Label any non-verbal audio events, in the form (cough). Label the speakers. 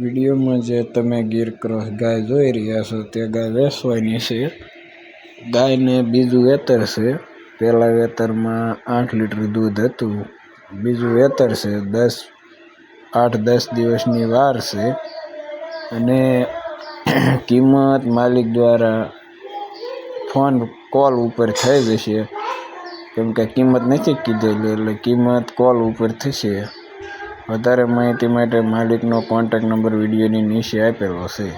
Speaker 1: વિડીયોમાં જે તમે ગીર ક્રોસ ગાય જોઈ રહ્યા છો, તે ગાય વેસવાની છે. ગાયને બીજું વેતર છે. પહેલાં વેતરમાં આઠ લીટર દૂધ હતું. બીજું વેતર છે. દસ, આઠ, દસ દિવસની વાર છે. અને (clears throat) કિંમત માલિક દ્વારા ફોન કોલ ઉપર થઈ જશે. કેમ કે કિંમત નથી કીધેલી, એટલે કિંમત કોલ ઉપર થશે. વધારે માહિતી માટે માલિકનો કોન્ટેક્ટ નંબર વિડીયોની નીચે આપેલો છે.